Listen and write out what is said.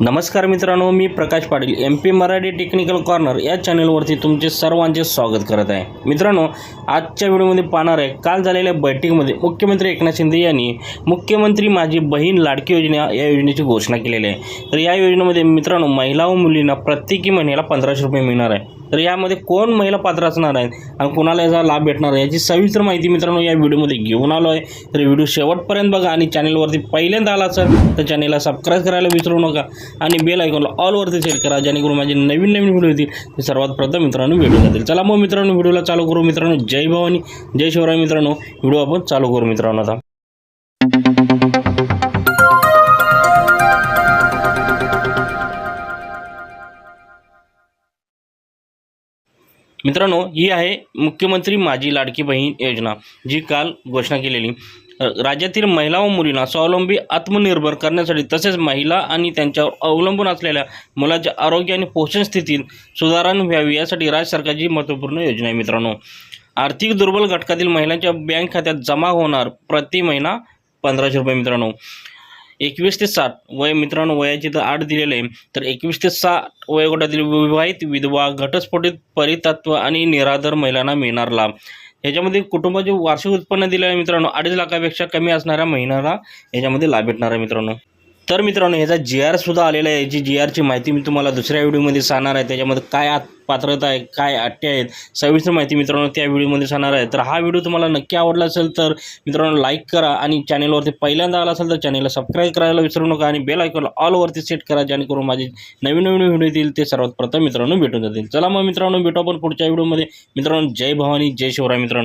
नमस्कार मित्रांनो मी Prakash Patil M P Marathi technical corner या चॅनलवरती तुमचे सर्वांचे स्वागत करत आहे. मित्रांनो आजच्या व्हिडिओमध्ये पाहणार आहे काल झालेल्या बैठकीमध्ये मुख्यमंत्री एकनाथ शिंदे यांनी मुख्यमंत्री माझी बहीण लाडकी योजना या योजनेची घोषणा केलेली आहे. तर या योजनेमध्ये मित्रांनो महिला व मुलींना प्रत्येकी महिन्याला पंधराशे रुपये मिळणार आहे. तर यामध्ये कोण महिला पात्र असणार आहेत आणि कोणाला याचा लाभ भेटणार आहे याची सविस्तर माहिती मित्रांनो या व्हिडिओमध्ये घेऊन आलो आहे. तर व्हिडिओ शेवटपर्यंत बघा आणि चॅनलवरती पहिल्यांदा आला असेल तर चॅनलला सबस्क्राईब करायला विसरू नका आणि बेल ऐकूनला ऑलवरती सेट करा जेणेकरून माझे नवीन नवीन व्हिडिओ येतील. ते सर्वात प्रथम मित्रांनो व्हिडिओ जातील. चला मग मित्रांनो व्हिडिओला चालू करू. मित्रांनो जय भवानी जय शिवराय मित्रांनो. व्हिडिओ आपण चालू करू मित्रांनो आता. मित्रांनो ही आहे मुख्यमंत्री माझी लाडकी बहीण योजना जी काल घोषणा केलेली. राज्यातील महिला व मुलींना स्वावलंबी आत्मनिर्भर करण्यासाठी तसेच महिला आणि त्यांच्यावर अवलंबून असलेल्या मुलाच्या आरोग्य आणि पोषण स्थितीत सुधारणा व्हावी यासाठी राज्य सरकारची महत्त्वपूर्ण योजना आहे मित्रांनो. आर्थिक दुर्बल घटकातील महिलांच्या बँक खात्यात जमा होणार प्रति महिना पंधराशे रुपये मित्रांनो. एकवीस ते साठ वय मित्रांनो वयाची तर आठ दिलेलं आहे. तर एकवीस ते साठ वयोगटातील विवाहित विधवा घटस्फोटित परितत्व आणि निराधार महिलांना मिळणार लाभ. याच्यामध्ये कुटुंबाचे वार्षिक उत्पन्न दिलेलं आहे मित्रांनो अडीच लाखापेक्षा कमी असणाऱ्या महिन्याला याच्यामध्ये लाभ भेटणार आहे मित्रांनो. तर मित्रांनो ह्याचा जी आर सुद्धा आलेला आहे याची जी आरची माहिती मी तुम्हाला दुसऱ्या व्हिडिओमध्ये सांगणार आहे त्याच्यामध्ये काय आत पात्रता आहे काय अट्टे आहेत सविस्तर माहिती मित्रांनो त्या व्हिडिओमध्ये सांगणार आहे. तर हा व्हिडिओ तुम्हाला नक्की आवडला असेल तर मित्रांनो लाईक करा आणि चॅनलवरती पहिल्यांदा आला असेल तर चॅनलला सबस्क्राईब करायला विसरू नका आणि बेल आयकॉनला ऑलवरती सेट करा जेणेकरून माझे नवीन नवीन व्हिडिओ येतील ते सर्वात प्रथम मित्रांनो भेटून जातील. चला मग मित्रांनो भेटू आपण पुढच्या व्हिडिओमध्ये. मित्रांनो जय भवानी जय शिवराय मित्रांनो.